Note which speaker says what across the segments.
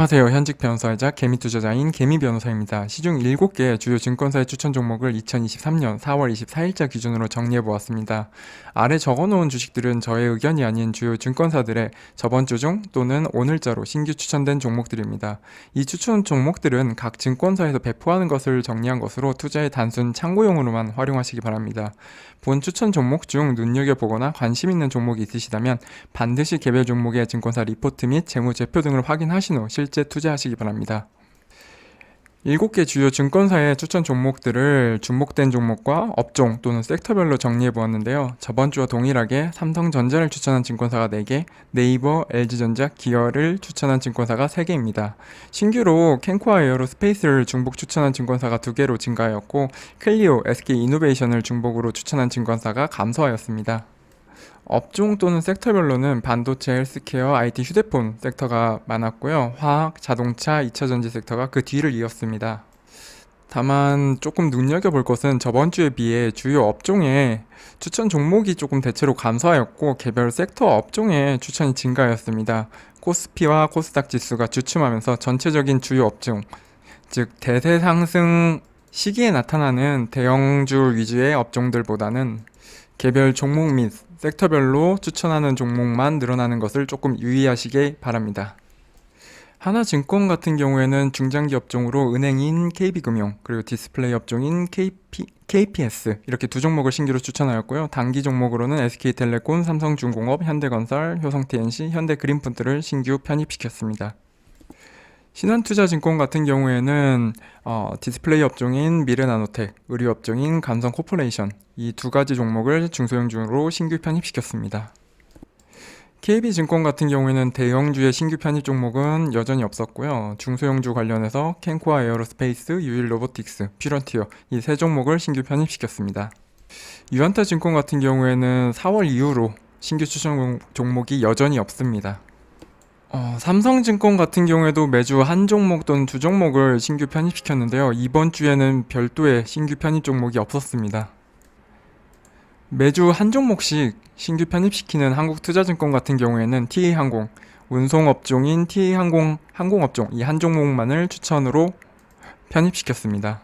Speaker 1: 안녕하세요. 현직 변호사이자 개미 투자자인 개미 변호사입니다. 시중 7개 주요 증권사의 추천 종목을 2023년 4월 24일자 기준으로 정리해 보았습니다. 아래 적어 놓은 주식들은 저의 의견이 아닌 주요 증권사들의 저번 주 중 또는 오늘자로 신규 추천된 종목들입니다. 이 추천 종목들은 각 증권사에서 배포하는 것을 정리한 것으로 투자의 단순 참고용으로만 활용하시기 바랍니다. 본 추천 종목 중 눈여겨보거나 관심 있는 종목이 있으시다면 반드시 개별 종목의 증권사 리포트 및 재무 제표 등을 확인하신 후 실제 투자하시기 바랍니다. 7개 주요 증권사의 추천 종목들을 주목된 종목과 업종 또는 섹터별로 정리해 보았는데요. 저번 주와 동일하게 삼성전자를 추천한 증권사가 4개, 네이버, LG전자, 기어를 추천한 증권사가 3개입니다. 신규로 캔코아 에어로 스페이스를 중복 추천한 증권사가 2개로 증가하였고 클리오, SK이노베이션을 중복으로 추천한 증권사가 감소하였습니다. 업종 또는 섹터별로는 반도체, 헬스케어, IT, 휴대폰 섹터가 많았고요. 화학, 자동차, 2차전지 섹터가 그 뒤를 이었습니다. 다만 조금 눈여겨볼 것은 저번 주에 비해 주요 업종의 추천 종목이 조금 대체로 감소하였고 개별 섹터 업종의 추천이 증가하였습니다. 코스피와 코스닥 지수가 주춤하면서 전체적인 주요 업종, 즉 대세 상승 시기에 나타나는 대형주 위주의 업종들보다는 개별 종목 및 섹터별로 추천하는 종목만 늘어나는 것을 조금 유의하시기 바랍니다. 하나증권 같은 경우에는 중장기 업종으로 은행인 KB금융 그리고 디스플레이 업종인 KP, KPS 이렇게 두 종목을 신규로 추천하였고요. 단기 종목으로는 SK텔레콤, 삼성중공업, 현대건설, 효성TNC, 현대그린푸드를 신규 편입시켰습니다. 신한투자증권 같은 경우에는 어, 디스플레이 업종인 미래나노텍, 의류 업종인 감성코퍼레이션 이 두 가지 종목을 중소형주로 신규 편입시켰습니다. KB증권 같은 경우에는 대형주의 신규 편입 종목은 여전히 없었고요. 중소형주 관련해서 캔코아 에어로스페이스, 유일 로보틱스, 퓨런티어 이 세 종목을 신규 편입시켰습니다. 유한타 증권 같은 경우에는 4월 이후로 신규 추천 종목이 여전히 없습니다. 어, 삼성증권 같은 경우에도 매주 한 종목 또는 두 종목을 신규 편입시켰는데요. 이번 주에는 별도의 신규 편입 종목이 없었습니다. 매주 한 종목씩 신규 편입시키는 한국투자증권 같은 경우에는 TA항공, 운송업종인 TA항공 항공업종 이 한 종목만을 추천으로 편입시켰습니다.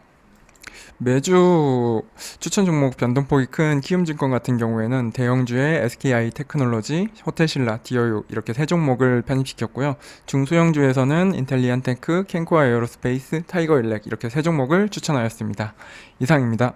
Speaker 1: 매주 추천 종목 변동폭이 큰 키움증권 같은 경우에는 대형주의 SKI 테크놀로지, 호텔신라, 디어유 이렇게 세 종목을 편입시켰고요. 중소형주에서는 인텔리안테크, 캔코아 에어로스페이스, 타이거 일렉 이렇게 세 종목을 추천하였습니다. 이상입니다.